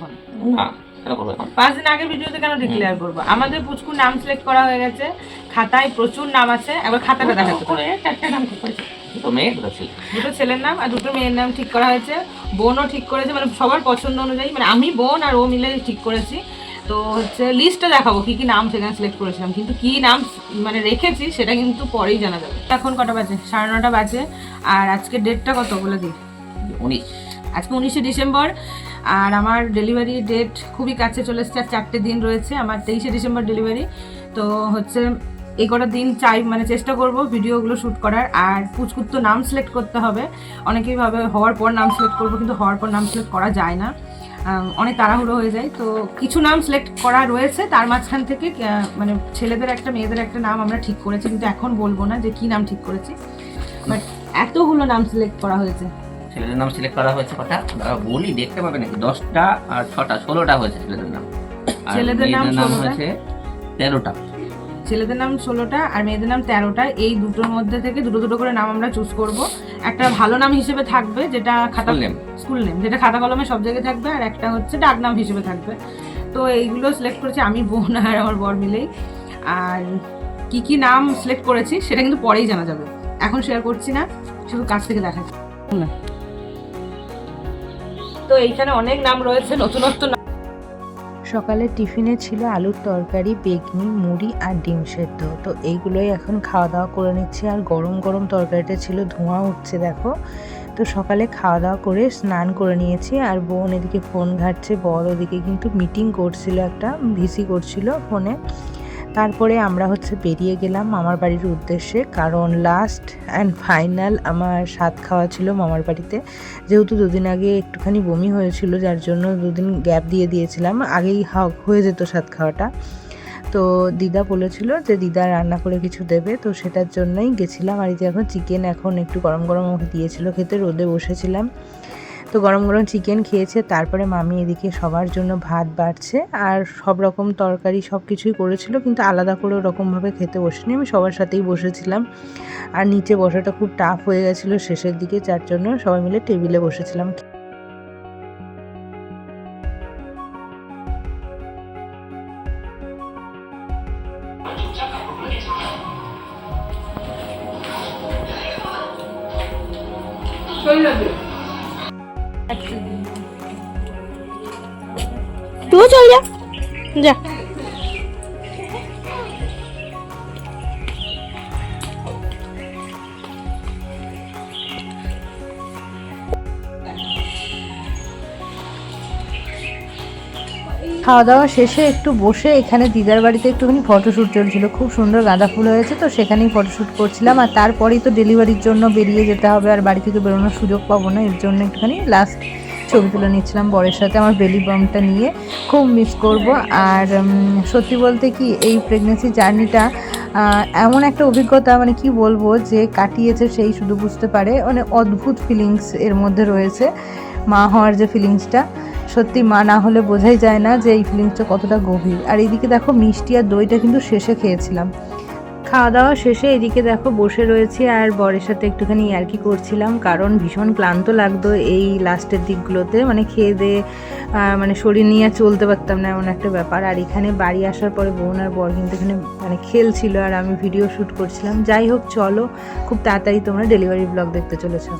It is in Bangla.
এখন। না পাঁচ দিন আগে ভিডিওতে কেন ডিক্লেয়ার করব? আমাদের পুচকুর নাম সিলেক্ট করা হয়ে গেছে খাতায় প্রচুর নাম আছে একবার খাতাটা দেখাতে মেয়ে দুটো ছেলে। দুটো ছেলের নাম আর দুটো মেয়ের নাম ঠিক করা হয়েছে। বোনও ঠিক করেছে মানে সবার পছন্দ অনুযায়ী মানে আমি বোন আর ও মিলে ঠিক করেছি। তো হচ্ছে লিস্টটা দেখাবো কি কি নাম সেখানে সিলেক্ট করেছিলাম। কিন্তু কি নাম মানে রেখেছি সেটা কিন্তু পরেই জানা যাবে। এখন কটা বাজে? সাড়ে নটা বাজে। আর আজকে ডেটটা কত বলে দিই? উনিশ। আজকে উনিশে ডিসেম্বর। আর আমার ডেলিভারি ডেট খুবই কাছে চলে এসছে, আর চারটে দিন রয়েছে, আমার তেইশে ডিসেম্বর ডেলিভারি তো হচ্ছে এই কটা দিন চাই মানে চেষ্টা করব ভিডিওগুলো শ্যুট করার, আর পুচকুর তো নাম সিলেক্ট করতে হবে। অনেকেই ভাবে হওয়ার পর নাম সিলেক্ট করব, কিন্তু হওয়ার পর নাম সিলেক্ট করা যায় না। অনেক তাড়াহুড়ো হয়ে যায়। তো কিছু নাম সিলেক্ট করা রয়েছে, তার মাঝখান থেকে মানে ছেলেদের একটা, মেয়েদের একটা নাম আমরা ঠিক করেছি, কিন্তু এখন বলব না যে কি নাম ঠিক করেছি। বাট এতগুলো নাম সিলেক্ট করা হয়েছে। ছেলেদের নাম সিলেক্ট করা হয়েছে কথা দাঁড়াও বলি দেখতে পাবে নাকি? দশটা আর ছটা ষোলোটা হয়েছে ছেলেদের নাম। আর ছেলেদের নাম মেয়েদের নাম 16টা? হয়েছে তেরোটা। ছেলেদের নাম ষোলোটা আর মেয়েদের নাম তেরোটা। এই দুটোর মধ্যে থেকে দুটো দুটো করে নাম আমরা চুজ করব। একটা ভালো নাম হিসেবে থাকবে যেটা খাতা name. স্কুল নেম যেটা খাতা কলমে সব জায়গায় থাকবে আর একটা হচ্ছে ডাক নাম হিসেবে থাকবে। তো এইগুলো সিলেক্ট করেছি আমি বোন আর আমার বর মিলেই। আর কি কি নাম সিলেক্ট করেছি সেটা কিন্তু পরেই জানা যাবে। এখন শেয়ার করছি না শুধু কাছ থেকে দেখাচ্ছি। তো এইখানে অনেক নাম রয়েছে, নতুনত্ব নাম। সকালে টিফিনে ছিল আলুর তরকারি, বেগনি, মুড়ি আর ডিম সেদ্ধ। তো এইগুলোই এখন খাওয়া দাওয়া করে নিচ্ছি। আর গরম গরম তরকারিটা ছিল ধোঁয়া উঠছে, দেখো। তো সকালে খাওয়া দাওয়া করে স্নান করে নিয়েছি। আর বোন এদিকে ফোন ঘাটছে বড় ওদিকে কিন্তু মিটিং করছিল একটা, ভিসি করছিল ফোনে। তারপরে আমরা হচ্ছে বেরিয়ে গেলাম মামার বাড়ির উদ্দেশ্যে, কারণ লাস্ট অ্যান্ড ফাইনাল আমার স্বাদ খাওয়া ছিল মামার বাড়িতে। যেহেতু দুদিন আগে একটুখানি বমি হয়েছিল, যার জন্য দুদিন গ্যাপ দিয়ে দিয়েছিলাম, আগেই হা- হয়ে যেত স্বাদ খাওয়াটা। তো দিদা বলেছিল যে দিদা রান্না করে কিছু দেবে, তো সেটার জন্যই গেছিলাম। আর এই যে এখন চিকেন এখন একটু গরম গরম দিয়েছিল, খেতে রোদে বসেছিলাম। তো গরম গরম চিকেন খেয়েছে, তারপরে মামি এদিকে সবার জন্য ভাত বাড়ছে আর সব রকম তরকারি সব কিছুই করেছিল, কিন্তু আলাদা করে ওরকমভাবে খেতে বসেনি। আমি সবার সাথেই বসেছিলাম আর নিচে বসাটা খুব টাফ হয়ে গেছিল শেষের দিকে, যার জন্য সবাই মিলে টেবিলে বসেছিলাম। তুই চল যা। যা। খাওয়া দাওয়া শেষে একটু বসে এখানে দিদার বাড়িতে একটুখানি ফটোশ্যুট চলছিল। খুব সুন্দর গাঁদা ফুল হয়েছে তো সেখানেই ফটোশ্যুট করছিলাম। আর তারপরেই তো ডেলিভারির জন্য বেরিয়ে যেতে হবে। আর বাড়ি থেকে বেরোনোর সুযোগ পাবো না। এর জন্য একটুখানি লাস্ট ছবি তুলে নিচ্ছিলাম বরের সাথে আমার বেলি বামটা নিয়ে। খুব মিস করব। আর সত্যি বলতে কি, এই প্রেগনেন্সি জার্নিটা এমন একটা অভিজ্ঞতা মানে কি বলব, যে কাটিয়েছে সেই শুধু বুঝতে পারে। মানে অদ্ভুত ফিলিংস এর মধ্যে রয়েছে মা হওয়ার যে ফিলিংসটা সত্যি মা না হলে বোঝাই যায় না যে এই ফিলিংসটা কতটা গভীর। আর এইদিকে দেখো মিষ্টি আর দইটা কিন্তু শেষে খেয়েছিলাম। খাওয়া দাওয়া শেষে এদিকে দেখো বসে রয়েছি আর বরের সাথে একটুখানি ইয়ার্কি করছিলাম, কারণ ভীষণ ক্লান্ত লাগতো এই লাস্টের দিকগুলোতে। মানে খেয়ে দিয়ে মানে শরীর নিয়ে চলতে পারতাম না এমন একটা ব্যাপার। আর এখানে বাড়ি আসার পরে বোন আর বর কিন্তু এখানে মানে খেলছিল আর আমি ভিডিও শ্যুট করছিলাম। যাই হোক, চলো, খুব তাড়াতাড়ি তোমরা ডেলিভারি ব্লগ দেখতে চলেছো।